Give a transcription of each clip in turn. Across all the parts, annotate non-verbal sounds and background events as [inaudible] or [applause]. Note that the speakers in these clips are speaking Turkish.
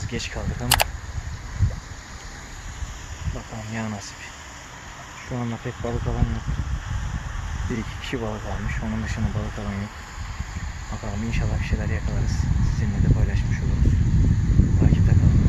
Biraz geç kaldık ama bakalım ya nasip. Şu anda pek balık alan yok. Bir iki kişi balık almış. Onun dışında balık alan yok. Bakalım inşallah bir şeyler yakalarız. Sizinle de paylaşmış oluruz. Takipte kalın.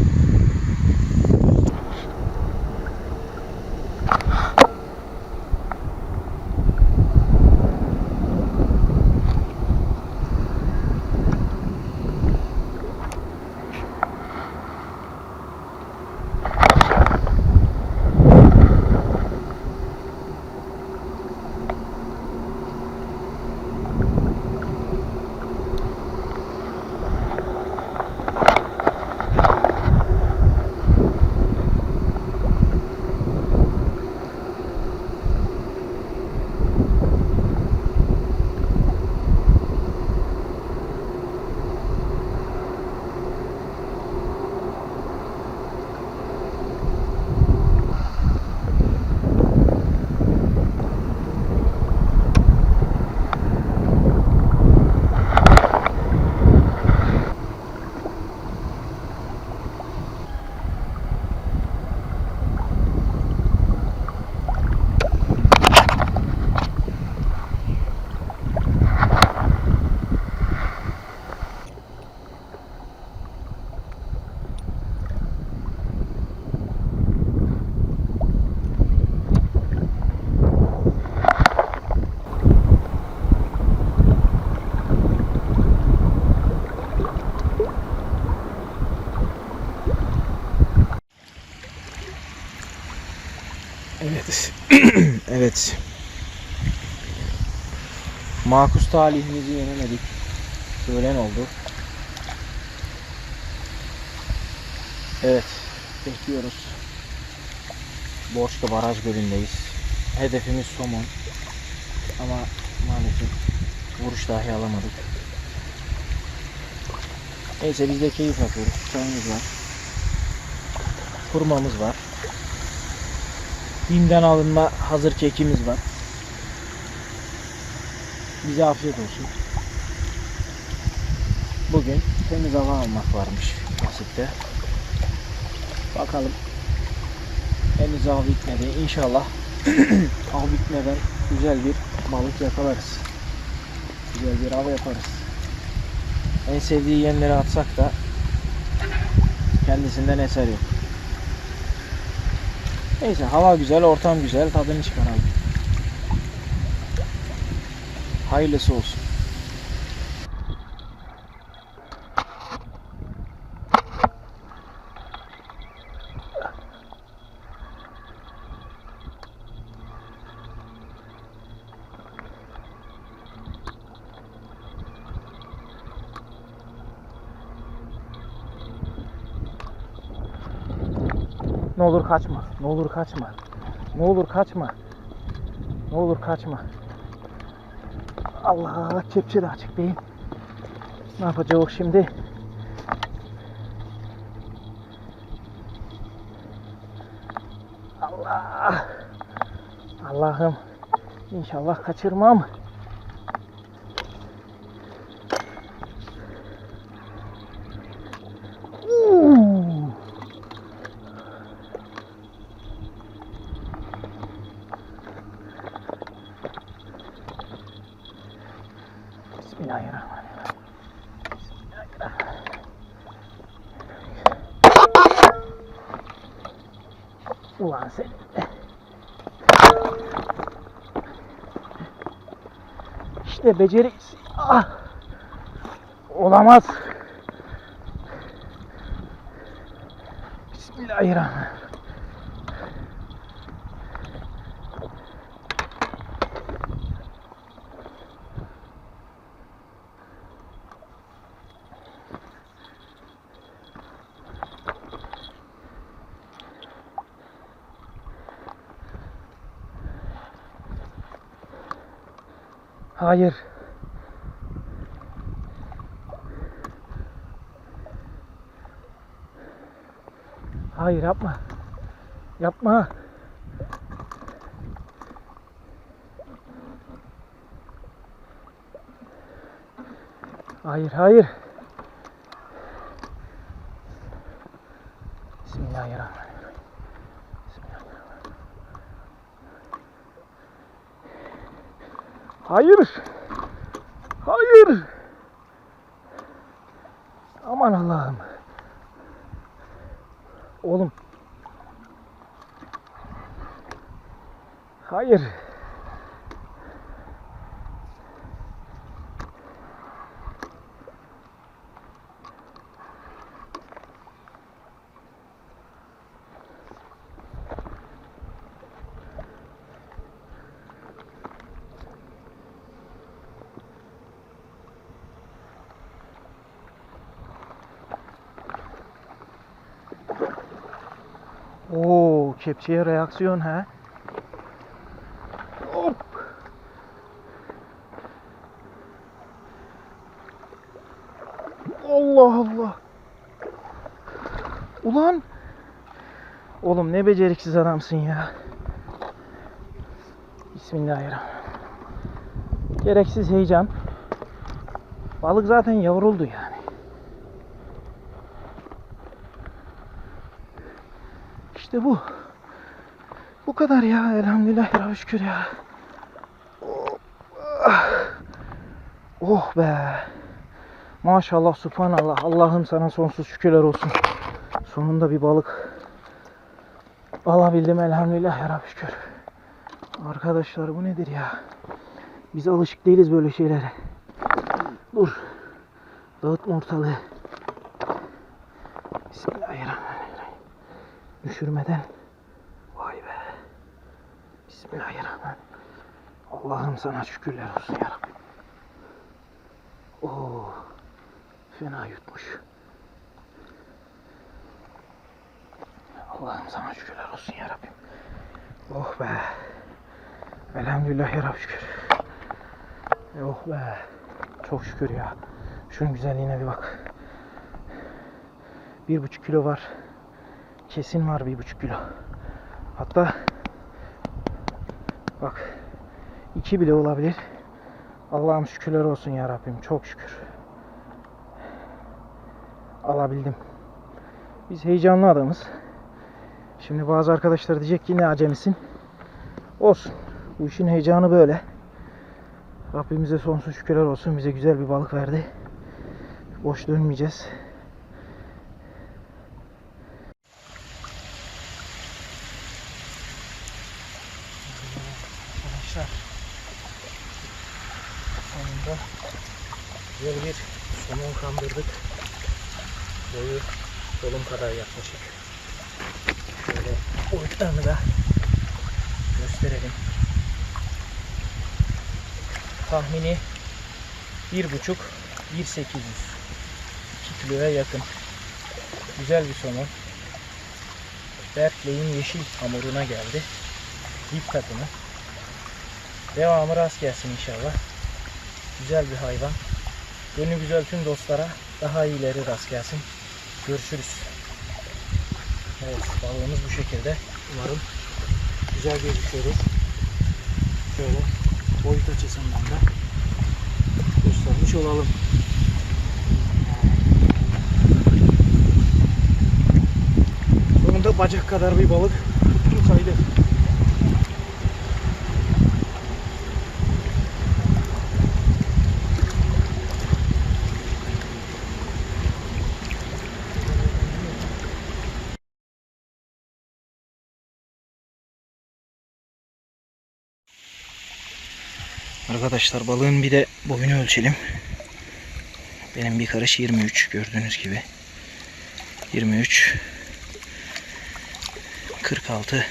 Evet. Evet. Makus talihimizi yenemedik. Öğlen oldu. Evet. Bekliyoruz. Borçlu Baraj Gölü'ndeyiz. Hedefimiz somon. Ama maalesef vuruş dahi alamadık. Neyse biz de keyif yapıyoruz. Çayımız var. Kurmamız var. Bim'den alınma hazır kekimiz var. Bize afiyet olsun. Bugün temiz hava almak varmış nasipte. Bakalım. Henüz av bitmedi. İnşallah [clears throat] av bitmeden güzel bir balık yakalarız. Güzel bir av yaparız. En sevdiği yemleri atsak da kendisinden eser yok. Neyse hava güzel, ortam güzel, tadını çıkaralım. Hayırlısı olsun. Ne olur kaçma. Ne olur kaçma. Ne olur kaçma. Ne olur kaçma. Allah kepçe de açık değil. Ne yapacağız şimdi? Allah. Allah'ım. İnşallah kaçırmam. Uuu. Bismillahirrahmanirrahim. Ulan sen. İşte beceri... Ah! Olamaz. Bismillahirrahmanirrahim. Hayır. Hayır yapma. Yapma. Hayır hayır. Bismillahirrahmanirrahim. Bismillahirrahmanirrahim. Hayır. Hayır. Aman Allah'ım. Oğlum. Hayır. Oo, kepçeye reaksiyon ha. Hop. Allah Allah. Ulan. Oğlum ne beceriksiz adamsın ya. Bismillahirrahmanirrahim. Gereksiz heyecan. Balık zaten yavruldu yani. İşte bu. Bu kadar ya. Elhamdülillah ya şükür ya. Oh. Oh be. Maşallah subhanallah. Allah'ım sana sonsuz şükürler olsun. Sonunda bir balık alabildim elhamdülillah Rabbi şükür. Arkadaşlar bu nedir ya? Biz alışık değiliz böyle şeylere. Dur. Dağıtma ortalığı. Bismillahirrahmanirrahim. Düşürmeden. Vay be. Bismillahirrahmanirrahim. Allah'ım sana şükürler olsun ya Rabbi. Oo. Fena yutmuş. Allah'ım sana şükürler olsun ya Rabbim. Oh be. Elhamdülillah ya şükür. Oh be. Çok şükür ya. Şunun güzelliğine bir bak. Bir buçuk kilo var. Kesin var bir buçuk kilo. Hatta bak iki bile olabilir. Allah'ım şükürler olsun ya Rabbim. Çok şükür. Alabildim. Biz heyecanlı adamız. Şimdi bazı arkadaşlar diyecek ki ne acemisin. Olsun. Bu işin heyecanı böyle. Rabbimize sonsuz şükürler olsun. Bize güzel bir balık verdi. Boş dönmeyeceğiz. Arkadaşlar sonunda güzel bir somon kandırdık. Boyu kolum kadar yaklaşık. Şöyle boyutlarını da gösterelim. Tahmini bir buçuk, bir sekiz yüz. 2 kiloya yakın. Güzel bir somon. Berkley'in yeşil hamuruna geldi. Dip takımı. Devamı rast gelsin inşallah. Güzel bir hayvan. Gönlü güzel tüm dostlara daha iyileri rast gelsin. Görüşürüz. Evet balığımız bu şekilde. Umarım güzel gözüküyordur. Şöyle boyut açısından da göstermiş olalım. Sonunda bacak kadar bir balık tuttum sayılır. Arkadaşlar balığın bir de boyunu ölçelim. Benim bir karış 23 gördüğünüz gibi. 23 46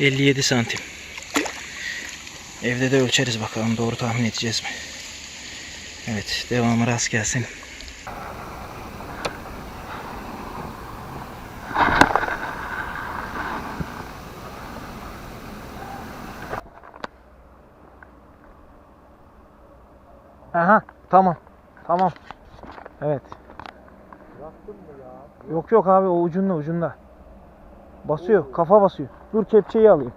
57 santim. Evde de ölçeriz bakalım doğru tahmin edeceğiz mi? Evet devamı rast gelsin. Tamam. Tamam. Evet. Yaktın mı ya? Yok yok abi o ucunda ucunda. Basıyor. Oo. Kafa basıyor. Dur kepçeyi alayım.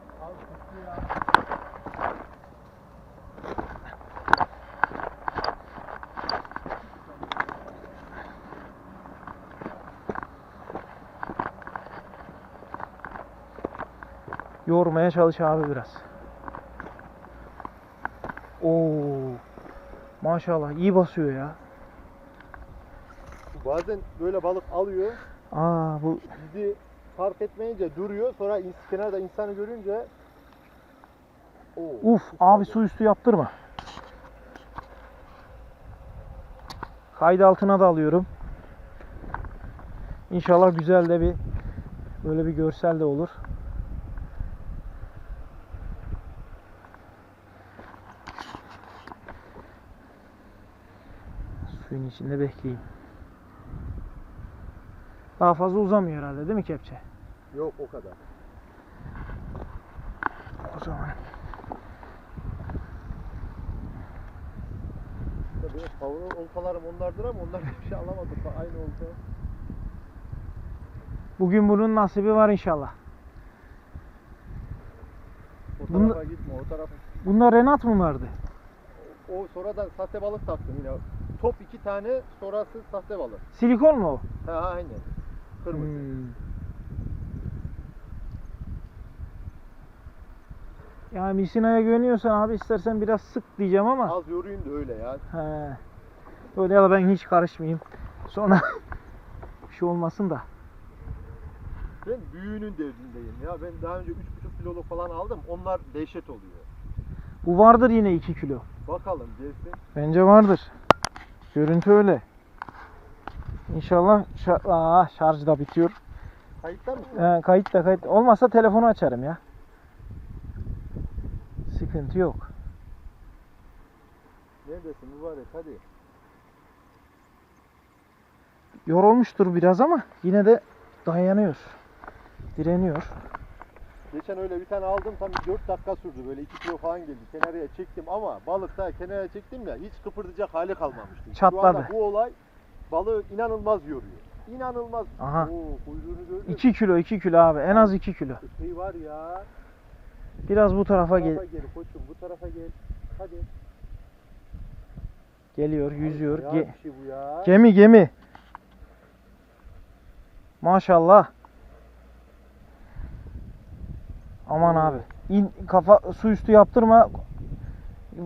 Yormaya çalış abi biraz. Oo. Maşallah iyi basıyor ya. Bazen böyle balık alıyor, Aa bu bizi fark etmeyince duruyor. Sonra ins- kenarda insanı görünce Oo, uf abi su üstü yaptırma. Kaydı altına da alıyorum. İnşallah güzel de bir böyle bir görsel de olur. Suyun içinde bekleyeyim. Daha fazla uzamıyor herhalde değil mi kepçe? Yok o kadar. O zaman. Tabii kavurun oltalarım onlardır ama onlar bir şey alamadım. Bak Aynı olta. Bugün bunun nasibi var inşallah. O Bunda- tarafa gitme o tarafa. Bunda Renat mı vardı? O sonradan sahte balık taktım yine. Top iki tane sonrası sahte balık. Silikon mu o? Ha aynen. Kırmızı. Hmm. Yani misinaya güveniyorsan abi istersen biraz sık diyeceğim ama. Az yoruyun da öyle ya. He. Öyle ya da ben hiç karışmayayım. Sonra [laughs] bir şey olmasın da. Ben büyüğünün derdindeyim ya. Ben daha önce 3,5 kiloluk falan aldım. Onlar dehşet oluyor. Bu vardır yine 2 kilo. Bakalım gelsin. Bence vardır. Görüntü öyle. İnşallah şa- Aa, şarj da bitiyor. Kayıtta mısın? He, kayıt da kayıt. Olmazsa telefonu açarım ya. Sıkıntı yok. Neredesin mübarek hadi. Yorulmuştur biraz ama yine de dayanıyor. Direniyor. Geçen öyle bir tane aldım tam 4 dakika sürdü böyle 2 kilo falan geldi. Kenarıya çektim ama balık da kenara çektim ya hiç kıpırdayacak hali kalmamıştı. Şu Çatladı. anda bu olay balığı inanılmaz yoruyor. İnanılmaz. Aha. Oo, kuyruğunu gördün mü? 2 kilo 2 kilo abi en az 2 kilo. Epey var ya. Biraz bu tarafa Bu gel tarafa gel koçum bu tarafa gel. Hadi. geliyor yüzüyor. Ge- şey gemi gemi. Maşallah. Aman abi. İn, kafa su üstü yaptırma.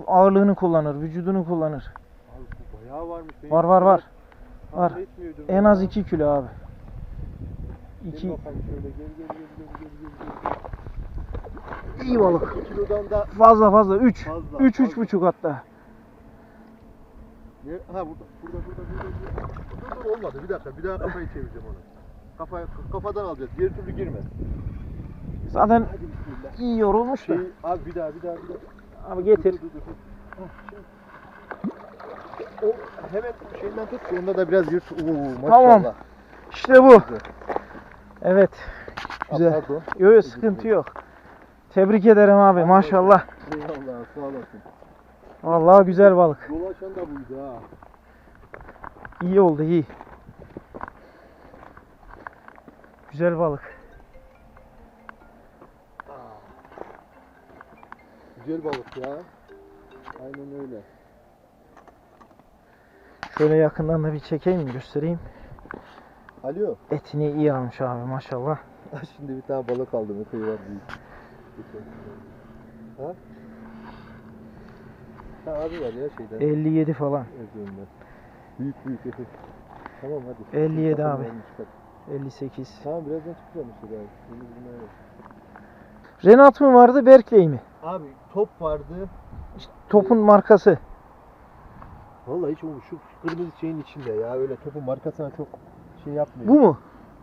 Ağırlığını kullanır, vücudunu kullanır. Abi bayağı varmış. Benim Var var var. var. En az 2 kilo abi. Gel 2 bakalım şöyle gel gel gel gel gel gel. iyi balık. 2 kilodan da Fazla fazla 3. Fazla, 3 fazla. 3 buçuk hatta. Ne? Ha burada, burada, burada, burada. Dur dur olmadı. Bir dakika, bir daha kafayı çevireceğim onu. Kafayı, kafadan alacağız. Diğer türlü girmez. Zaten iyi yorulmuş da. Şey, abi bir daha, bir daha, bir daha. Abi getir. Dur, dur, dur, dur. Şimdi. O hemen şeyinden tut onda da biraz yırt. Oo, maşallah. Tamam. İşte bu. Güzel. Evet. Güzel. pardon. Yok yok sıkıntı yok. Tebrik ederim abi maşallah. Eyvallah, sağ olasın. Vallahi güzel balık. Dolaşan da buydu ha. İyi oldu iyi. Güzel balık. Güzel balık ya. Aynen öyle. Şöyle yakından da bir çekeyim göstereyim. Alo. Etini iyi almış abi maşallah. [laughs] Şimdi bir tane balık aldım. Epey var büyük. Ha? Ha abi var ya şeyden. 57 falan. Özünden. Büyük büyük epey. Tamam hadi. 57 Bakalım abi. neymiş bak. 58. Tamam birazdan çıkacağım işte yok. Renat mı vardı Berkeley mi? Abi top vardı. Topun markası. Vallahi hiç o şu kırmızı şeyin içinde ya. Öyle topun markasına çok şey yapmıyor. Bu mu?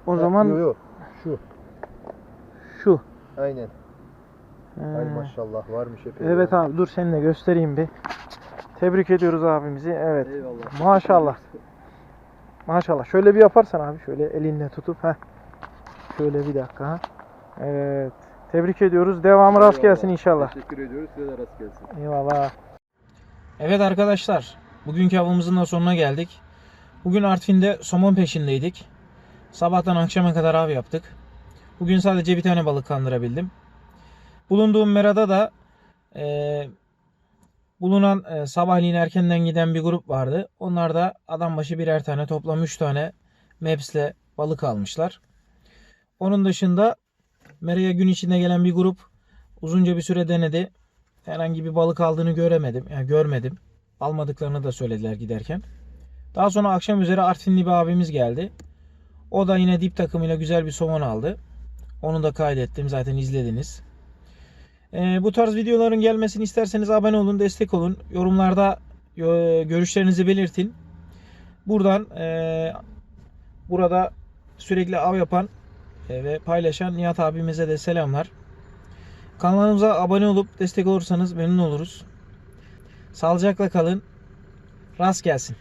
O Ha, zaman Yok yok. Şu. şu. Aynen. Ay Ee, maşallah varmış epey. Evet ya. abi dur seninle göstereyim bir. Tebrik ediyoruz abimizi. Evet. Eyvallah. Maşallah. Maşallah. Şöyle bir yaparsan abi şöyle elinle tutup ha. Şöyle bir dakika. Evet. Tebrik ediyoruz. Devamı rast gelsin inşallah. Teşekkür ediyoruz. Size de rast gelsin. Eyvallah. Evet arkadaşlar. Bugünkü avımızın da sonuna geldik. Bugün Artvin'de somon peşindeydik. Sabahtan akşama kadar av yaptık. Bugün sadece bir tane balık kandırabildim. Bulunduğum merada da eee, bulunan eee, sabahleyin erkenden giden bir grup vardı. Onlar da adam başı birer tane toplam 3 tane mepsle balık almışlar. Onun dışında Mera'ya gün içinde gelen bir grup uzunca bir süre denedi. Herhangi bir balık aldığını göremedim. Yani görmedim. Almadıklarını da söylediler giderken. Daha sonra akşam üzere Artvinli bir abimiz geldi. O da yine dip takımıyla güzel bir somon aldı. Onu da kaydettim. Zaten izlediniz. Ee, bu tarz videoların gelmesini isterseniz abone olun, destek olun. Yorumlarda görüşlerinizi belirtin. Buradan e, burada sürekli av yapan ve paylaşan Nihat abimize de selamlar. Kanalımıza abone olup destek olursanız memnun oluruz. Sağlıcakla kalın. Rast gelsin.